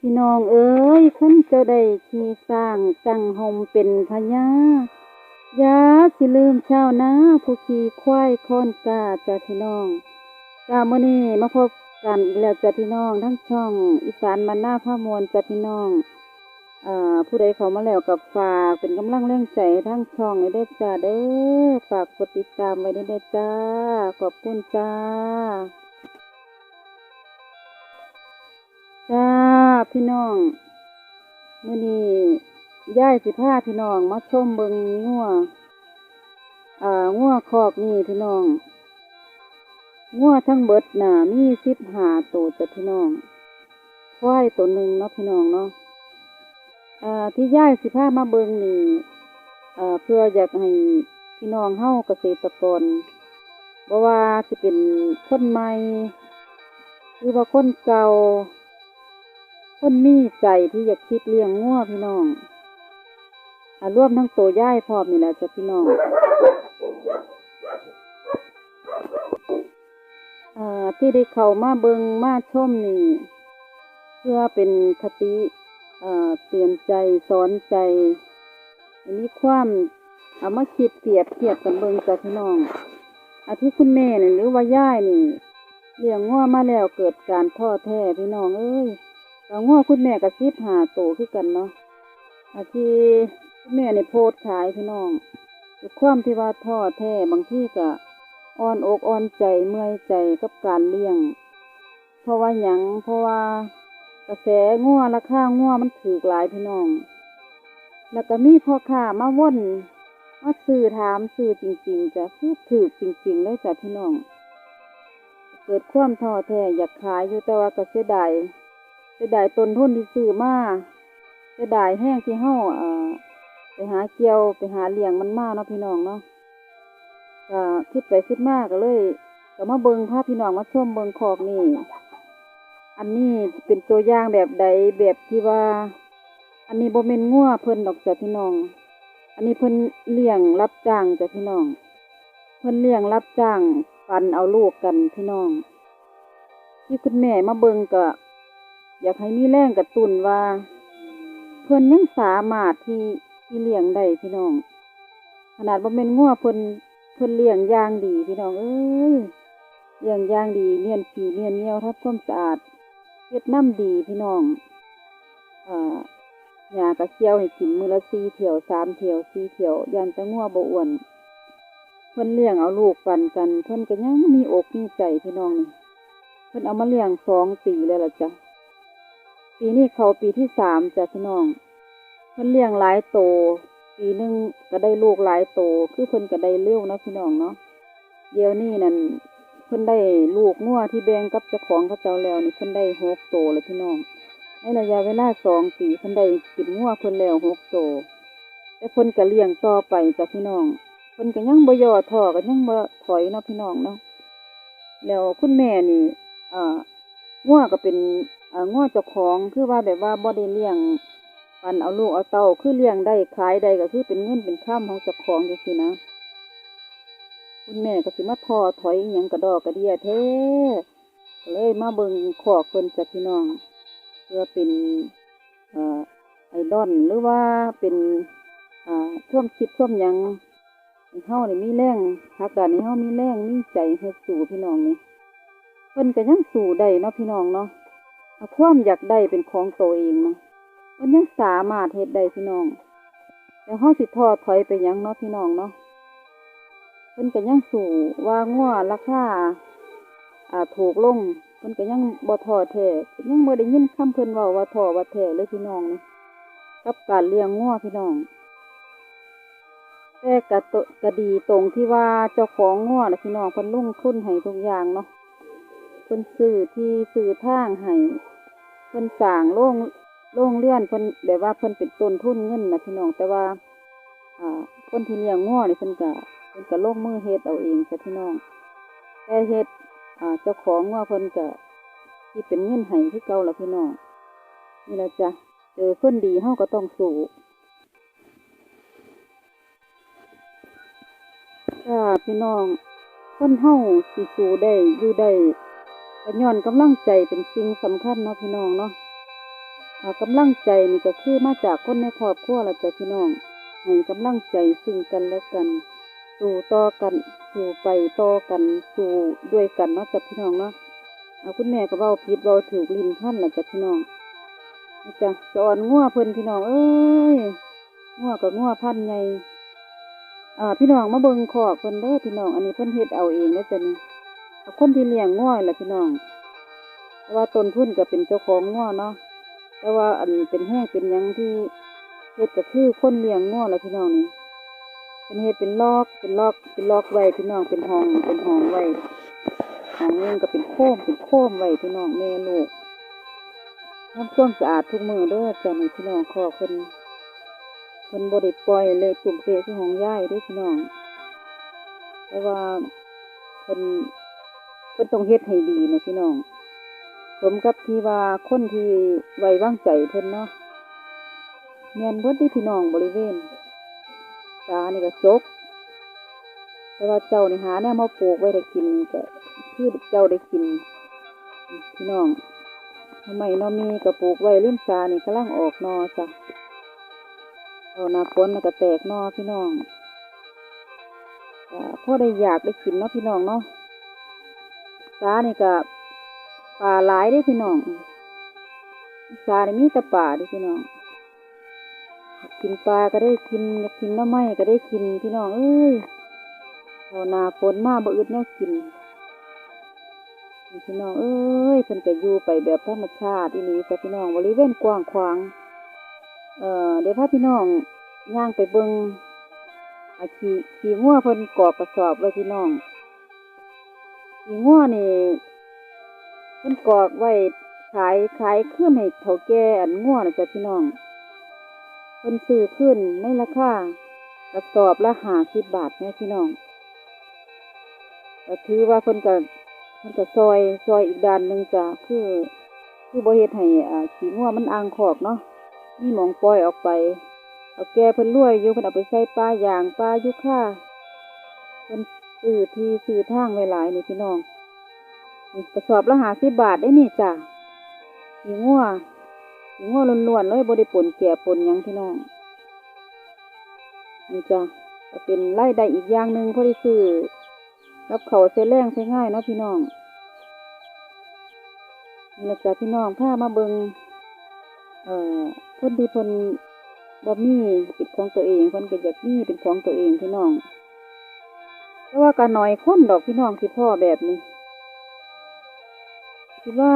พี่น้องเอ้ยขันเจ้าได้ขี่สร้างจังหมเป็นพญาย่าสิลืมเชานาผู้ขี่ควายค้อนกาจ้ะพี่น้องจ้ามื้อนี้มาพบกันแล้วจ้ะพี่น้องทั้งช่องอีสานมันหน้าพามวลจ้ะพี่น้องอผู้ใดเขามาแล้วกับฝากเป็นกำลังแรงใจให้ทั้งช่องให้ได้อจ้าเด้อฝากกดติดตามไว้ได้อจ้าขอบคุณจ้า จ้าพี่น้องมื้อนี้ย่ายสิพาพี่น้องมาชมเบิงงัวอ่างัวคอกนี่พี่น้องงัวทั้งเบิดน่ะมีสิบหาตัวจ้ะพี่น้องควายตัวหนึ่งเนาะพี่น้องเนาะอ่าที่ย่ายสิพามาเบิงนี่อ่าเพื่ออยากให้พี่น้องเฮ้าเกษตรกรบ่ว่าสิเป็นคนใหม่หรือว่าคนเก่า คนมีใจที่อยากคิดเลี้ยงงัวพี่น้องอารวมทั้งโตย่ายพร้อมนี่แหละจ้ะพี่น้องอ่าที่ได้เข้ามาเบิงมาชมนี่ เพื่อเป็นคติอ่าเตือนใจสอนใจให้มีความเอามาคิดเปรียบเทียบกันเบิงจ้ะพี่น้องอาทิคุณแม่นี่หรือว่าย่ายนี่เลี้ยงงัวมาแล้วเกิดการท้อแท้พี่น้องเอ้ย ก็ง้อคุณแม่กับซิบหาโตคือกันเนาะอาทีคุณแม่ในโพสขายพี่น้องด้วยความที่ว่าท้อแท้บางที่ก็อ่อนอกอ่อนใจเมื่อยใจกับการเลี้ยง เพราะว่าหยังเพราะว่ากระแสงัวราคางัวมันถือหลายพี่น้อง แล้วก็มีพ่อค้ามาว่นมาซื้อถามซื้อจริง ๆจะคือถือจริงๆเลยจ้ะพี่น้อง เกิดความท้อแท้อยากขายอยู่แต่ว่าก็เสียดาย เสียดายต้นทุนที่ซื้อมาเสียดายแห้งที่เฮาเอ่อไปหาเกี่ยวไปหาเลี้ยงมันมาเนาะพี่น้องเนาะก็คิดไปคิดมาก็เลยก็มาเบิ่งพาพพี่น้องมาชมเบิ่งคอกนี่อันนี้เป็นตัวอย่างแบบใดแบบที่ว่า อันนี้บ่แม่นงัวเพิ่นดอกจ้ะพี่น้อง อันนี้เพิ่นเลี้ยงรับจ้างจ้ะพี่น้อง เพิ่นเลี้ยงรับจ้างปันเอาลูกกันพี่น้อง ที่คุณแม่มาเบิ่งก็ อยากให้มีแรงกระตุ้นว่า เพิ่นยังสามารถที่ที่เลี้ยงได้พี่น้อง ขนาดบ่แม่นงัวเพิ่นเพิ่นเลี้ยงอย่างดีพี่น้องเอ้ยเลี้ยงอย่างดีเมียนขี้เมียนเนียวทำความสะอาดเฮ็ดน้ำดีพี่น้องเอ่อหญ้ากระเคี้ยวให้กินมือละสี่เที่ยวสามเที่ยวสี่เที่ยวยันแต่งัวบ่อ้วนเพิ่นเลี้ยงเอาลูกปันกัน เพิ่นก็ยังมีอกมีใจพี่น้องนี่เพิ่นเอามาเลี้ยงสองปีแล้วล่ะจ้ะ ปีนี้เขาปีที่สามจ้ะพี่น้องเพิ่นเลี้ยงหลายโต ปีหนึงก็ได้ลูกหลายโต คือเพิ่นก็ได้เร็วนะพี่น้องเนาะเดี๋ยวนี้นั่นเพิ่นได้ลูกงัวที่แบ่งกับเจ้าของเขาเจ้าแล้วนี่เพิ่นได้หกโตแล้วพี่น้อง ในระยะเวลาสองปีเพิ่นได้กินงัวเพิ่นแล้วหกโต แต่เพิ่นก็เลี้ยงต่อไปจ้ะพี่น้องเพิ่นก็ยังบ่ย่อท้อก็ยังบ่ถอยเนาะพี่น้องเนาะแล้วคุณแม่นี่อ่างัวก็เป็น งัวเจ้าของคือว่าแบบว่าบ่ได้เลี้ยงปันเอาลูกเอาเต้าคือเลี้ยงได้ขายได้ก็คือเป็นเงินเป็นข้ามของเจ้าของจังซี่นะคุณแม่ก็สิมาทอถอยอิหยังกระดอกกระเดียแท้ก็เลยมาเบิ่งขอกเพิ่นจ้ะพี่น้อง เพื่อเป็นอไอดอลหรือว่าเป็นอ่าท่วมคิดท่วมยังให้เฮานี่มีแรงหักดันให้เฮามีแรงมีใจเฮ็ดสู่พี่น้องนี่เพิ่นก็ยังสู้ได้เนาะพี่น้องเนาะ เอาความอยากได้เป็นของตัวเองนะเพิ่นยังสามารถเฮ็ดได้พี่น้อง แต่เฮาสิท้อถอยไปยังเนาะพี่น้องเนาะเพิ่นก็ยังสู้ว่างัวราคาอ่าถูกลงเพิ่นก็ยังบ่ทอแท้ยังบ่ได้ยินคำเพิ่นเว้าว่าทอว่าแท้เลยพี่น้องนี่กับการเลี้ยงงัวพี่น้องแต่ก็ตก็ดีตรงที่ว่าเจ้าของงัวน่ะพี่น้องเพิ่นลงทุนให้ทุกอย่างเนาะเพิ่นซื้อที่ซื้อทางให้ พิ่นสร้างโรงโรงเรือนเพิ่นแบบว่าเพิ่นเป็นต้นทุนเงินนะพี่น้องแต่ว่า อ่าคนที่เลี้ยงงัวนี่เพิ่นก็เพิ่นก็ลงมือเฮ็ดเอาเองจ้ะพี่น้องแต่เฮ็ดอ่าเจ้าของงัวเพิ่นก็ที่เป็นเงินให้คือเก่าละพี่น้องนี่ละจ้ะเจอคนดีเฮาก็ต้องสู้จ้าพี่น้องคนเฮาสิสู้ได้อยู่ได้ ก็ย้อนกำลังใจเป็นสิ่งสำคัญเนาะพี่น้องเนาะกำลังใจนี่ก็คือมาจากคนในครอบครัวละจ้ะพี่น้องให้กำลังใจซึ่งกันและกัน สู่ต่อกัน สู่ไปต่อกัน สู่ด้วยกันเนาะจ้ะพี่น้องเนาะเอาคุณแม่ก็เว้าผิดเว้าถูกลิ้นพันละจ้ะพี่น้องจ้ะสอนงัวเพิ่นพี่น้องเอ้ยงัวกับงัวพันใหญ่อ่าพี่น้องมาเบิ่งคอกเพิ่นเด้อพี่น้อง อันนี้เพิ่นเฮ็ดเอาเองเด้อจ้ะนี่ คนที่เลี้ยงงัวล่ะพี่น้อง แต่ว่าต้นทุนก็เป็นเจ้าของงัวเนาะ แต่ว่าอันเป็นแห้งเป็นยังที่เฮ็ดก็คือคนเลี้ยงงัวล่ะพี่น้องนี่เป็นเฮ็ดเป็นลอก เป็นลอก เป็นลอกไว้พี่น้อง เป็นห้อง เป็นห้องไว้ห้องนึงก็เป็นโค้มเป็นโค้มไว้พี่น้องแม่ลูกทำความสะอาดทุกมือเด้อจ้ะนี่พี่น้องขอเพิ่นเพิ่นบ่ได้ปล่อยเลยตุ่มเปะที่ห้องย้ายด้อพี่น้องแต่ว่าเพิ่น เพิ่นต้องเฮ็ดให้ดีนะพี่น้องสมกับที่ว่าคนที่ไว้วางใจเพิ่นเนาะแม่นเบิดที่พี่น้องบริเวณตานี่ก็จกแต่ว่าเจ้านี่หาแนวมาปลูกไว้ได้กินก็คือเจ้าได้กิน พี่น้องทำไมนาะมีก็ปลูกไว้ริมสานี่กำลังออกนอจ้ะเอาน้าฝนมันก็แตกนอพี่น้องก็พอได้อยากได้กินเนาะพี่น้องเนาะ สานี่ก็ปลาหลายเด้พี่น้องสานี่มีแต่ปลาเด้พี่น้องกินปลาก็ได้กินอยากกินน้ำไม้ก็ได้กินพี่น้องเอ้ยพอหนาฝนมาบ่อึดแนวกินพี่น้องเอ้ยเพิ่นก็อยู่ไปแบบธรรมชาติอีหลีจ้ะพี่น้องบริเวณกว้างขวางเอ่อเดี๋ยวพาพี่น้องย่างไปเบิงอาขี่ขี่งัวเพิ่นกอกกระสอบไว้พี่น้อง ขี่งัวนี่เพิ่นกรอกไว้ขายขายขึ้นให้เฒ่าแก่อันง่วนะจ้ะพี่น้องเพิ่นซื้อขึ้นในราคากระสอบละห้าสิบบาทแม่พี่น้องก็ถือว่าเพิ่นก็เพิ่นก็ซอยซอยอีกด้านหนึ่งจ้ะคือ คือบ่เฮ็ดให้อ่าขี้งัวมันอ่างขอกเนาะมีหมองปล่อยออกไปเอาแก่เพิ่นรวยอยู่เพิ่นเอาไปใส่ปลาย่างปลายุค่าเพิ่น ซื้อที่ซื้อทางไว้หลายนี่พี่น้องมีกระสอบละหาสิบบาทได้นี่จ้ะหีงัวหีงัวล้วนๆเลยบริปนแก่ปนยังพี่น้องนี่จ้ะก็เป็นไล่ได้อีกอย่างหนึ่งพอด้ซื้อรับเขาเส้นแรงใช้ง่ายเนาะพี่น้องนี่แหละจ้ะพี่น้องพามาเบิงเอ่อคนที่เพิ่นบ่มีเป็นของตัวเองเพิ่นก็อยากมีเป็นของตัวเองพี่น้อง แต่ว่าก็น้อยคนดอกพี่น้องที่พ่อแบบนี้คิดว่า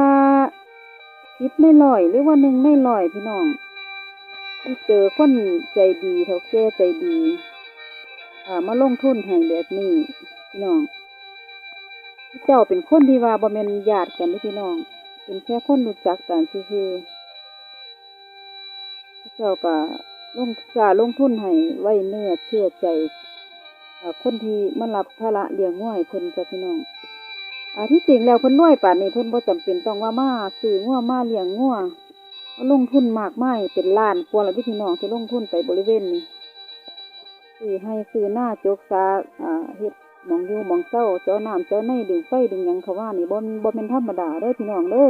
คิดไม่ลอยหรือว่าหนึ่งไม่ลอยพี่น้องที่เจอคนใจดีเท่าแก่ใจดีอ่ามาลงทุนให้แบบนี้พี่น้องเจ้าเป็นคนที่ว่าบ่แม่นญาติกันเด้อพี่น้อง เป็นแค่คนรู้จักกันซื่อๆเจ้าก็ลงกาลงทุนให้ไว้เนื้อเชื่อใจ คนที่มารับภาระเลี้ยงง่วยเพิ่นจ้ะพี่น้องอ่าที่จริงแล้วเพิ่นรวยป่านนี้เพิ่นบ่จำเป็นต้องว่ามาซื้องัวมาเลี้ยงงัวลงทุนมากมายเป็นล้านกว่าแล้วที่พี่น้องที่ลงทุนไปบริเวณนี้ซื้อให้ซื้อหน้าจกซาอ่าเฮ็ดหมองอยู่หมองเศร้าเจ้าน้ำเจ้าในดึงไฟดึงหยังเขาว่านี่บ่บ่แม่นธรรมดาเด้อพี่น้องเด้อ